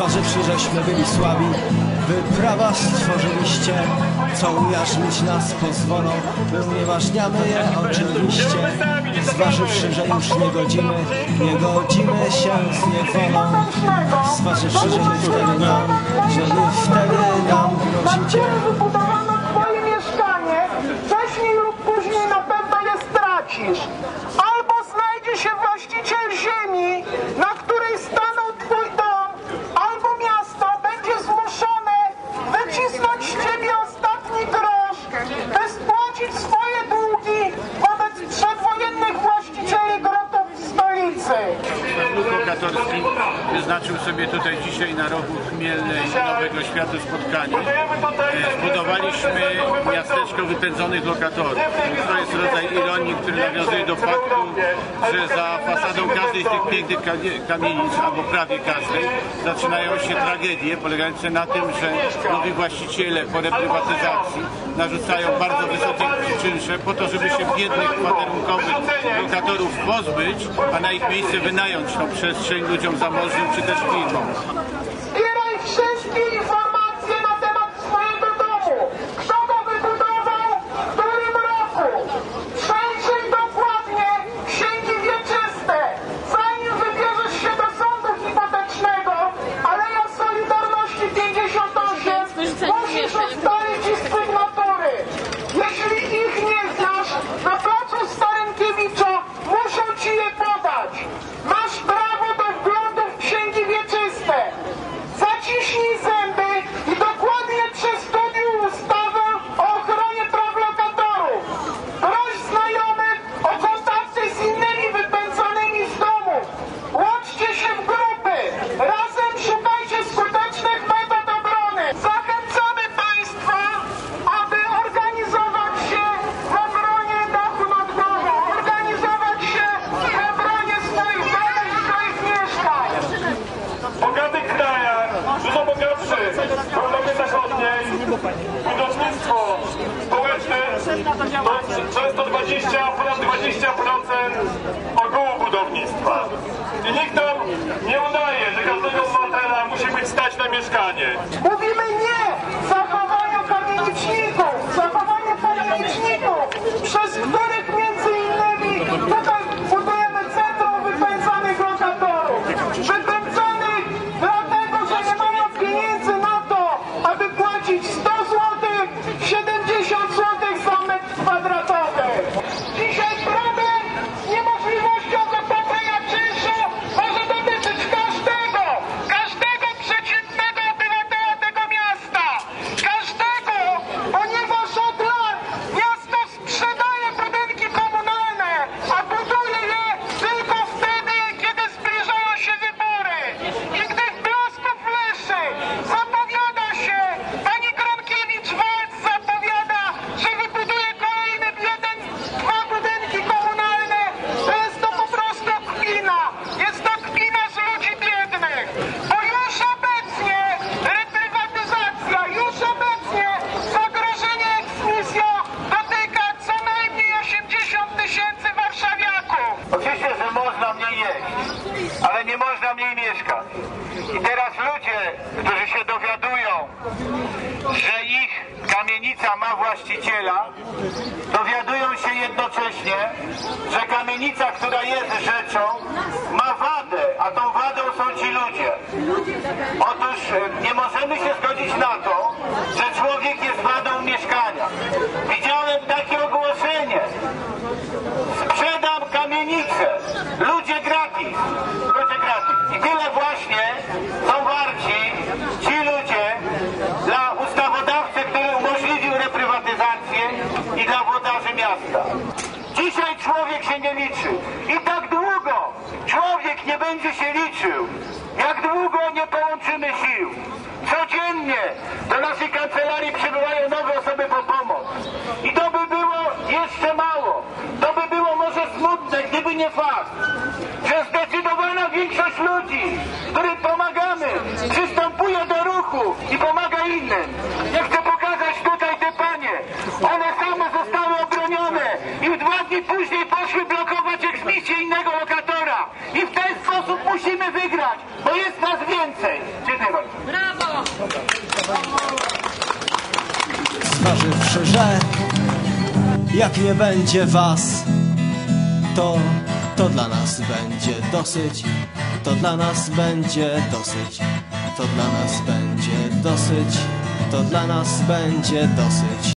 Zważywszy, żeśmy byli słabi, wy prawa stworzyliście, co ujarzmić nas pozwolą, my unieważniamy je oczywiście. Zważywszy, że już nie godzimy, nie godzimy się z niewolą. Zważywszy, że wy wtedy nam, że wy wtedy nam grozicie. Wyznaczył sobie tutaj dzisiaj na rogu Chmielnej Nowego Światu spotkanie. E, Zbudowaliśmy miasteczko wypędzonych lokatorów. To jest rodzaj ironii, który nawiązuje do faktu, że za fasadą każdej z tych pięknych kamie- kamienic, albo prawie każdej, zaczynają się tragedie polegające na tym, że nowi właściciele po reprywatyzacji narzucają bardzo wysokie czynsze po to, żeby się biednych, kwaterunkowych lokatorów pozbyć, a na ich miejsce wynająć tą przestrzeń ludziom zamożnym czy też firmom. To często 20, ponad 20% ogółu budownictwa. I nikt nam nie udaje, że każdego obywatela musi być stać na mieszkanie. Oczywiście, że można mniej jeść, ale nie można mniej mieszkać. I teraz ludzie, którzy się dowiadują, że ich kamienica ma właściciela, dowiadują się jednocześnie, że kamienica, która jest rzeczą, ma wadę, a tą wadą są ci ludzie. Otóż e, nie możemy się zgodzić na to, że człowiek jest wadą mieszkania. Ludzie gratis. Ludzie gratis. I tyle właśnie są warci ci ludzie dla ustawodawcy, który umożliwił reprywatyzację i dla włodarzy miasta. Dzisiaj człowiek się nie liczy. I tak długo człowiek nie będzie się liczył, jak długo nie połączymy sił. Codziennie do i później poszły blokować eksmisję innego lokatora. I w ten sposób musimy wygrać, bo jest nas więcej. Dziękuję bardzo. Brawo! Zważywszy, że jak nie będzie was, to, to dla nas będzie dosyć, to dla nas będzie dosyć, to dla nas będzie dosyć, to dla nas będzie dosyć.